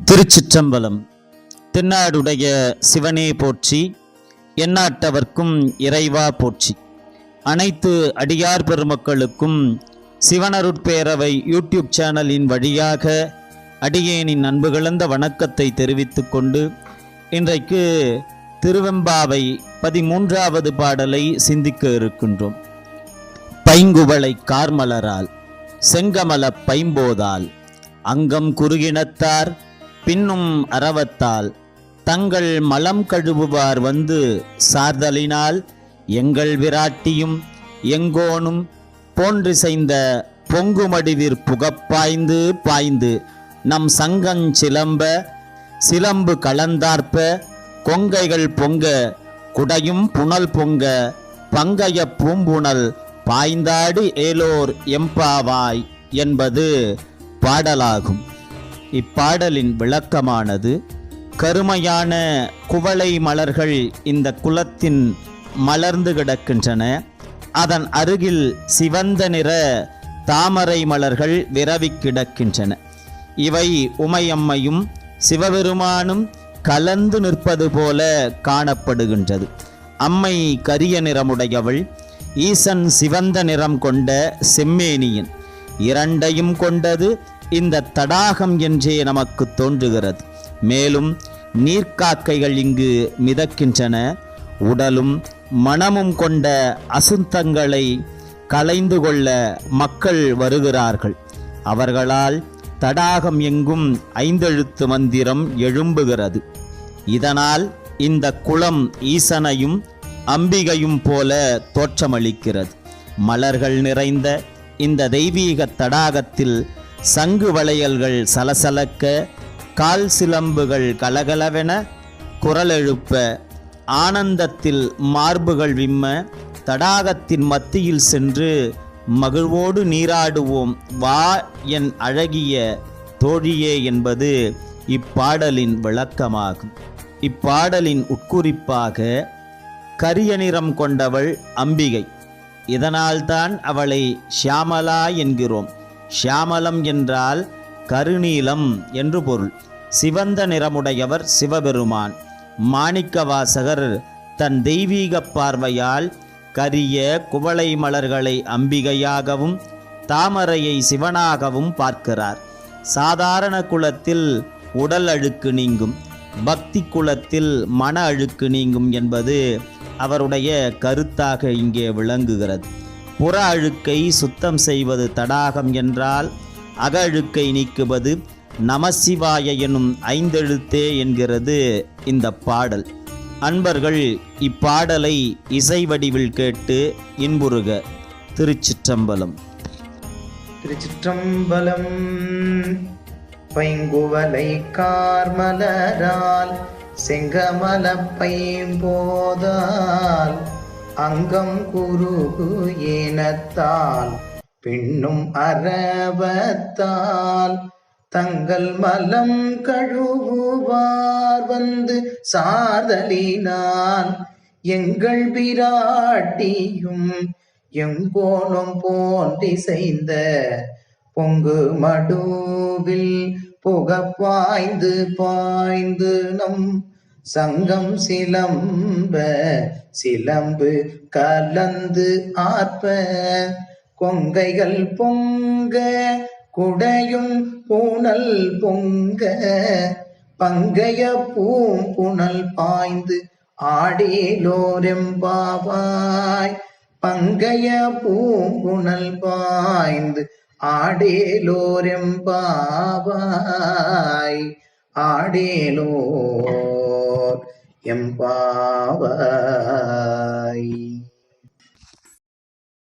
திருச்சிற்றம்பலம். தென்னாடுடைய சிவனே போற்றி எண்ணாட்டவர்க்கும் இறைவா போற்றி. அனைத்து அடியார் பெருமக்களுக்கும் சிவனருட்பேரவை யூடியூப் சேனலின் வழியாக அடியேனின் அன்பு கலந்த வணக்கத்தை தெரிவித்து கொண்டு இன்றைக்கு திருவெம்பாவை பதிமூன்றாவது பாடலை சிந்திக்க இருக்கின்றோம். பைங்குவளை கார்மலரால் செங்கமல பைம்போதால் அங்கம் குறுகினத்தார் பின்னும் அறவத்தால் தங்கள் மலம் கழுவுவார் வந்து சார்தலினால் எங்கள் விராட்டியும் எங்கோனும் போன்றிசைந்த பொங்குமடிவிற் புகப்பாய்ந்து பாய்ந்து நம் சங்கஞ் சிலம்ப சிலம்பு கலந்தார்ப்ப கொங்கைகள் பொங்க குடையும் புனல் பொங்க பங்கைய பூம்புணல் பாய்ந்தாடி ஏலோர் எம்பாவாய் என்பது பாடலாகும். இப்பாடலின் விளக்கமானது கருமையான குவளை மலர்கள் இந்த குலத்தின் மலர்ந்து கிடக்கின்றன. அதன் அருகில் சிவந்த நிற தாமரை மலர்கள் விரவி கிடக்கின்றன. இவை உமையம்மையும் சிவபெருமானும் கலந்து நிற்பது போல காணப்படுகின்றது. அம்மை கரிய நிறமுடையவள் ஈசன் சிவந்த நிறம் கொண்ட செம்மேனியன் இரண்டையும் கொண்டது இந்த தடாகம் என்றே நமக்கு தோன்றுகிறது. மேலும் நீர்க்காக்கைகள் இங்கு மிதக்கின்றன. உடலும் மனமும் கொண்ட அசுத்தங்களை கலைந்து கொள்ள மக்கள் வருகிறார்கள். அவர்களால் தடாகம் எங்கும் ஐந்தெழுத்து மந்திரம் எழும்புகிறது. இதனால் இந்த குளம் ஈசனையும் அம்பிகையும் போல தோற்றமளிக்கிறது. மலர்கள் நிறைந்த இந்த தெய்வீக தடாகத்தில் சங்கு வளையல்கள் சலசலக்க கால் சிலம்புகள் கலகலவென குரல் எழுப்ப ஆனந்தத்தில் மார்புகள் விம்ம தடாகத்தின் மத்தியில் சென்று மகிழ்வோடு நீராடுவோம் வா என் அழகிய தோழியே என்பது இப்பாடலின் விளக்கமாகும். இப்பாடலின் உட்குறிப்பாக கரிய நிறம் கொண்டவள் அம்பிகை. இதனால்தான் அவளை ஷியாமலா என்கிறோம். ஷியாமலம் என்றால் கருநீலம் என்று பொருள். சிவந்த நிறமுடையவர் சிவபெருமான். மாணிக்கவாசகர் தன் தெய்வீக பார்வையால் கரிய குவளை மலர்களை அம்பிகையாகவும் தாமரையை சிவனாகவும் பார்க்கிறார். சாதாரண குலத்தில் உடல் அழுக்கு நீங்கும். பக்தி குலத்தில் மன அழுக்கு நீங்கும் என்பது அவருடைய கருத்தாக இங்கே விளங்குகிறது. புற அழுக்கை சுத்தம் செய்வது தடாகம் என்றால் அக அழுக்கை நீக்குவது நமசிவாய எனும் ஐந்தெழுத்தே என்கிறது இந்த பாடல். அன்பர்கள் இப்பாடலை இசை வடிவில் கேட்டு இன்புறுக. திருச்சிற்றம்பலம். திருச்சிற்றம்பலம். பைங்குவலை கார்மலரால் செங்கமலப்பை போதால் அங்கம் குருகு ஏனத்தால் பின்னும் அறவத்தால் தங்கள் மலம் கழுவுவார் வந்து சாதலினால் எங்கள் பிராட்டியும் எங்கோணம் போன்றிசைந்த பொங்கு மடுவில் புக பாய்ந்து பாய்ந்து நம் சங்கம் சிலம்ப சிலம்பு கலந்து ஆர்ப்ப. கொங்கைகள் பொங்க குடையும் பூனல் பொங்க. பங்கைய பூம்புணல் பாய்ந்து ஆடேலோரெம்பாவாய் பங்கைய பூங்குணல் பாய்ந்து ஆடேலோரெம்பாவாய் ஆடேலோ எம்பாவாய்.